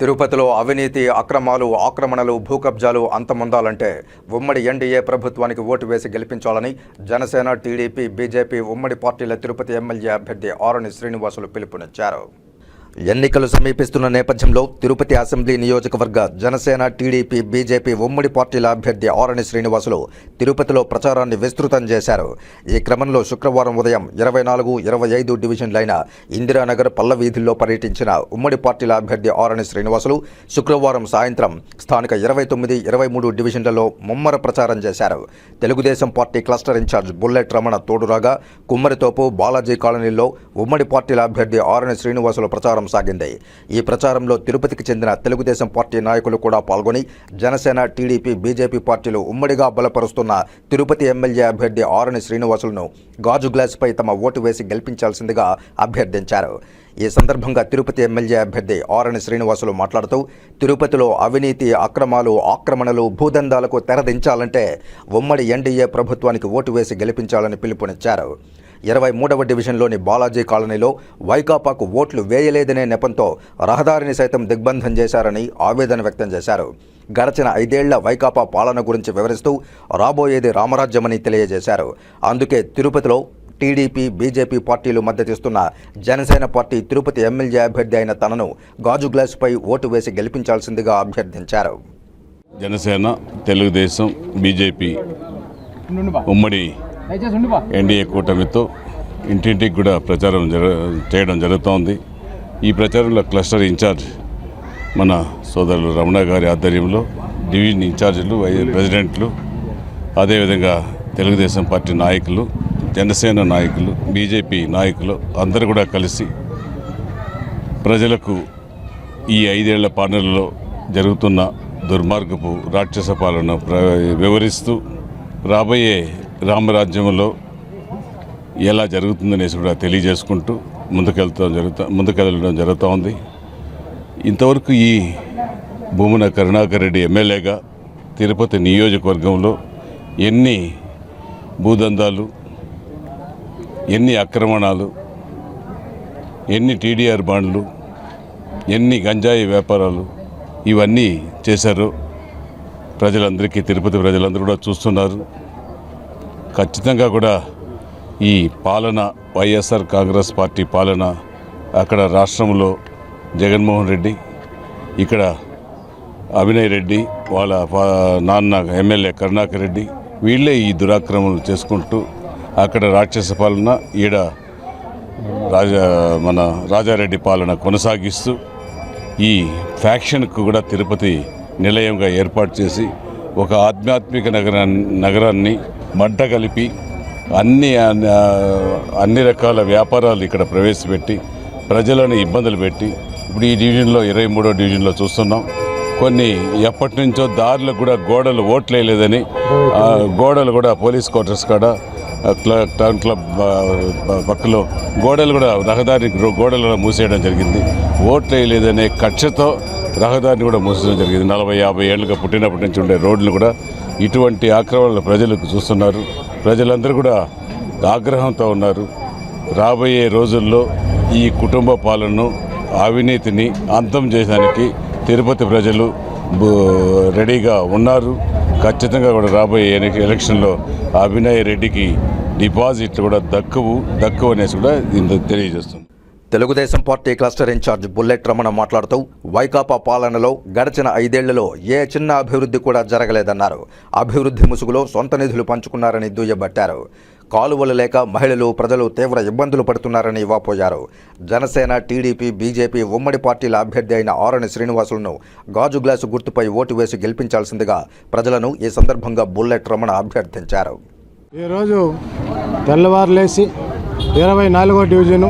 తిరుపతిలో అవినీతి అక్రమాలు ఆక్రమణలు భూకబ్జాలు అంతమొందాలంటే ఉమ్మడి ఎన్డీఏ ప్రభుత్వానికి ఓటు వేసి గెలిపించాలని జనసేన టీడీపీ బీజేపీ ఉమ్మడి పార్టీల తిరుపతి ఎమ్మెల్యే అభ్యర్థి ఆరణి శ్రీనివాసులు పిలుపునిచ్చారు. ఎన్నికలు సమీపిస్తున్న నేపథ్యంలో తిరుపతి అసెంబ్లీ నియోజకవర్గ జనసేన టీడీపీ బీజేపీ ఉమ్మడి పార్టీల అభ్యర్థి ఆరణి శ్రీనివాసులు తిరుపతిలో ప్రచారాన్ని విస్తృతం చేశారు. ఈ క్రమంలో శుక్రవారం ఉదయం ఇరవై నాలుగు ఇరవై ఐదు డివిజన్లైన ఇందిరానగర్ పల్ల వీధుల్లో పర్యటించిన ఉమ్మడి పార్టీల అభ్యర్థి ఆరణి శ్రీనివాసులు శుక్రవారం సాయంత్రం స్థానిక ఇరవై తొమ్మిది ఇరవై మూడు డివిజన్లలో ముమ్మర ప్రచారం చేశారు. Telugu Desam party cluster incharge bullet Ramana తోడురాగా Kummarithopu Balaji కాలనీలో ఉమ్మడి పార్టీల అభ్యర్థి ఆరణి శ్రీనివాసులు ప్రచారం సాగింది ఈ ప్రచారంలో తిరుపతికి చెందిన తెలుగుదేశం పార్టీ నాయకులు కూడా పాల్గొని జనసేన టీడీపీ బీజేపీ పార్టీలు ఉమ్మడిగా బలపరుస్తున్న తిరుపతి ఎమ్మెల్యే అభ్యర్థి ఆరణి శ్రీనివాసులను గాజు గ్లాసుపై తమ ఓటు వేసి గెలిపించాల్సిందిగా అభ్యర్థించారు. ఈ సందర్భంగా తిరుపతి ఎమ్మెల్యే అభ్యర్థి ఆరణి శ్రీనివాసులు మాట్లాడుతూ తిరుపతిలో అవినీతి అక్రమాలు ఆక్రమణలు భూదందాలకు తెరదించాలంటే ఉమ్మడి ఎన్డీఏ ప్రభుత్వానికి ఓటు వేసి గెలిపించాలని పిలుపునిచ్చారు. ఇరవై మూడవ డివిజన్లోని బాలాజీ కాలనీలో వైకాపాకు ఓట్లు వేయలేదనే నెపంతో రహదారిని సైతం దిగ్బంధం చేశారని ఆవేదన వ్యక్తం చేశారు. గడచిన ఐదేళ్ళ వైకాపా పాలన గురించి వివరిస్తూ రాబోయేది రామరాజ్యమని తెలియజేశారు. అందుకే తిరుపతిలో టీడీపీ బీజేపీ పార్టీలు మద్దతిస్తున్న జనసేన పార్టీ తిరుపతి ఎమ్మెల్యే అభ్యర్థి అయిన తనను గాజు గ్లాసుపై ఓటు వేసి గెలిపించాల్సిందిగా అభ్యర్థించారు. జనసేన తెలుగుదేశం బీజేపీ ఉమ్మడి ఎన్డీఏ కూటమితో ఇంటింటికి కూడా ప్రచారం జర చేయడం జరుగుతోంది. ఈ ప్రచారంలో క్లస్టర్ ఇన్ఛార్జ్ మన సోదరులు రమణ గారి ఆధ్వర్యంలో డివిజన్ ఇన్ఛార్జీలు ప్రెసిడెంట్లు అదేవిధంగా తెలుగుదేశం పార్టీ నాయకులు జనసేన నాయకులు బీజేపీ నాయకులు అందరూ కూడా కలిసి ప్రజలకు ఈ ఐదేళ్ళ పాలనలో జరుగుతున్న దుర్మార్గపు రాక్షస పాలన వివరిస్తూ రాబోయే రామరాజ్యంలో ఎలా జరుగుతుందనేసి కూడా తెలియజేసుకుంటూ ముందుకెళ్తాం జరుగుతా ముందుకెళ్ళడం జరుగుతూ ఉంది. ఇంతవరకు ఈ భూమన కరుణాకర్ రెడ్డి ఎమ్మెల్యేగా తిరుపతి నియోజకవర్గంలో ఎన్ని భూదందాలు ఎన్ని ఆక్రమణాలు ఎన్ని టీడీఆర్ బాండ్లు ఎన్ని గంజాయి వ్యాపారాలు ఇవన్నీ చేశారో ప్రజలందరికీ తిరుపతి ప్రజలందరూ కూడా చూస్తున్నారు. ఖచ్చితంగా కూడా ఈ పాలన వైఎస్ఆర్ కాంగ్రెస్ పార్టీ పాలన అక్కడ రాష్ట్రంలో జగన్మోహన్ రెడ్డి ఇక్కడ అభినయ్ రెడ్డి వాళ్ళ నాన్న ఎమ్మెల్యే కరుణాకర్ రెడ్డి వీళ్ళే ఈ దురాక్రమణలు చేసుకుంటూ అక్కడ రాక్షస పాలన ఈడ రాజా మన రాజారెడ్డి పాలన కొనసాగిస్తూ ఈ ఫ్యాక్షన్కు కూడా తిరుపతి నిలయంగా ఏర్పాటు చేసి ఒక ఆధ్యాత్మిక నగరాన్ని నగరాన్ని మంట కలిపి అన్ని అన్ని- రకాల వ్యాపారాలు ఇక్కడ ప్రవేశపెట్టి ప్రజలను ఇబ్బందులు పెట్టి ఇప్పుడు ఈ డివిజన్లో ఇరవై మూడో డివిజన్లో చూస్తున్నాం. కొన్ని ఎప్పటి నుంచో దారులకు కూడా గోడలు ఓట్లేయలేదని గోడలు కూడా పోలీస్ క్వార్టర్స్ కాడ క్లబ్ టౌన్ క్లబ్ పక్కలో గోడలు కూడా రహదారి గోడలు కూడా మూసేయడం జరిగింది. ఓట్లు కక్షతో రహదారిని కూడా మూసడం జరిగింది. నలభై యాభై ఏళ్ళుగా పుట్టినప్పటి నుంచి ఉండే రోడ్లు కూడా ఇటువంటి ఆక్రమణలు ప్రజలకు చూస్తున్నారు. ప్రజలందరూ కూడా ఆగ్రహంతో ఉన్నారు. రాబోయే రోజుల్లో ఈ కుటుంబ పాలనను అవినీతిని అంతం చేయడానికి తిరుపతి ప్రజలు రెడీగా ఉన్నారు. ఖచ్చితంగా కూడా రాబోయే ఎలక్షన్లో అభినయ్ రెడ్డికి డిపాజిట్లు కూడా దక్కువు దక్కువ అనేసి కూడా దీంతో తెలియజేస్తుంది. Telugu Desam party cluster incharge bullet Ramana మాట్లాడుతూ వైకాపా పాలనలో గడిచిన ఐదేళ్ళలో ఏ చిన్న అభివృద్ధి కూడా జరగలేదన్నారు. అభివృద్ధి ముసుగులో సొంత నిధులు పంచుకున్నారని దుయ్యబట్టారు. కాలువలు లేక మహిళలు ప్రజలు తీవ్ర ఇబ్బందులు పడుతున్నారని వాపోయారు. జనసేన టీడీపీ బీజేపీ ఉమ్మడి పార్టీల అభ్యర్థి అయిన ఆరణి శ్రీనివాసులను గాజు గ్లాసు గుర్తుపై ఓటు వేసి గెలిపించాల్సిందిగా ప్రజలను ఈ సందర్భంగా బుల్లెట్ రమణ అభ్యర్థించారు. ఈరోజు తెల్లవారులేసి ఇరవై నాలుగో డివిజను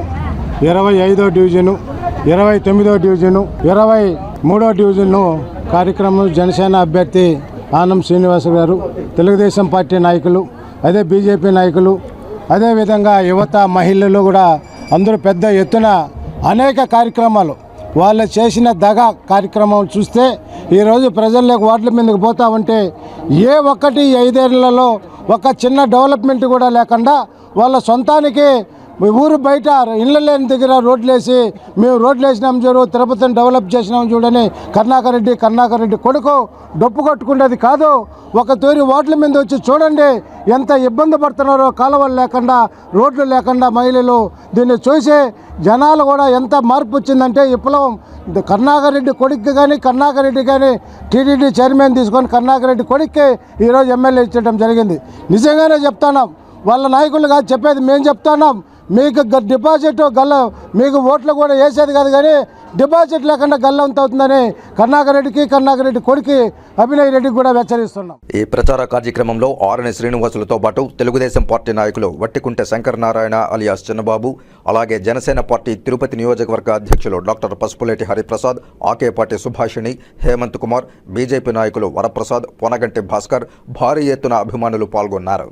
ఇరవై ఐదో డివిజను ఇరవై తొమ్మిదో డివిజను ఇరవై మూడో డివిజన్ను కార్యక్రమం జనసేన అభ్యర్థి ఆనం శ్రీనివాస గారు తెలుగుదేశం పార్టీ నాయకులు అదే బీజేపీ నాయకులు అదేవిధంగా యువత మహిళలు కూడా అందరూ పెద్ద ఎత్తున అనేక కార్యక్రమాలు వాళ్ళు చేసిన దగ కార్యక్రమం చూస్తే ఈరోజు ప్రజల్లోకి వార్డుల మీదకి పోతా ఉంటే ఏ ఒక్కటి ఐదేళ్ళలో ఒక చిన్న డెవలప్మెంట్ కూడా లేకుండా వాళ్ళ సొంతానికి మీ ఊరు బయట ఇళ్ళ లేని దగ్గర రోడ్లు వేసి మేము రోడ్లు వేసినాం చూడు తిరుపతిని డెవలప్ చేసినాం చూడని కర్ణాకర్ రెడ్డి కర్ణాకర్ రెడ్డి కొడుకు డొప్పు కొట్టుకునేది కాదు. ఒక తూరి ఓట్ల మీద వచ్చి చూడండి ఎంత ఇబ్బంది పడుతున్నారో కాలువలు లేకుండా రోడ్లు లేకుండా మహిళలు దీన్ని చూసి జనాలు కూడా ఎంత మార్పు వచ్చిందంటే విప్లవం కర్ణాకర్ రెడ్డి కొడుక్కి కానీ కర్ణాకర్ రెడ్డి కానీ టీడీడీ చైర్మన్ తీసుకొని కర్ణాకర్ రెడ్డి కొడుక్కి ఈరోజు ఎమ్మెల్యే ఇచ్చడం జరిగింది. నిజంగానే చెప్తున్నాం. వాళ్ళ నాయకులు కాదు చెప్పేది మేము చెప్తున్నాం. మీకు గ- డిపాజిట్ గల్ల మీకు ఓట్లు కూడా వేసేది కాదు కానీ డిపాజిట్ లేకుండా గల్లంత అవుతుందని కరుణాకర్ రెడ్డికి కరుణాకర్ రెడ్డి కొడుకు అభినయ్ రెడ్డికి కూడా హెచ్చరిస్తున్నాం. ఈ ప్రచార కార్యక్రమంలో ఆర్ఎన్ శ్రీనివాసులతో పాటు తెలుగుదేశం పార్టీ నాయకులు వట్టికుంట శంకర్ నారాయణ అలియాస్ చిన్నబాబు అలాగే జనసేన పార్టీ తిరుపతి నియోజకవర్గ అధ్యక్షులు డాక్టర్ పసుపులేటి హరిప్రసాద్ ఆకేపాటి సుభాషిణి హేమంత్ కుమార్ బీజేపీ నాయకులు వరప్రసాద్ పొనగంటి భాస్కర్ భారీ ఎత్తున అభిమానులు పాల్గొన్నారు.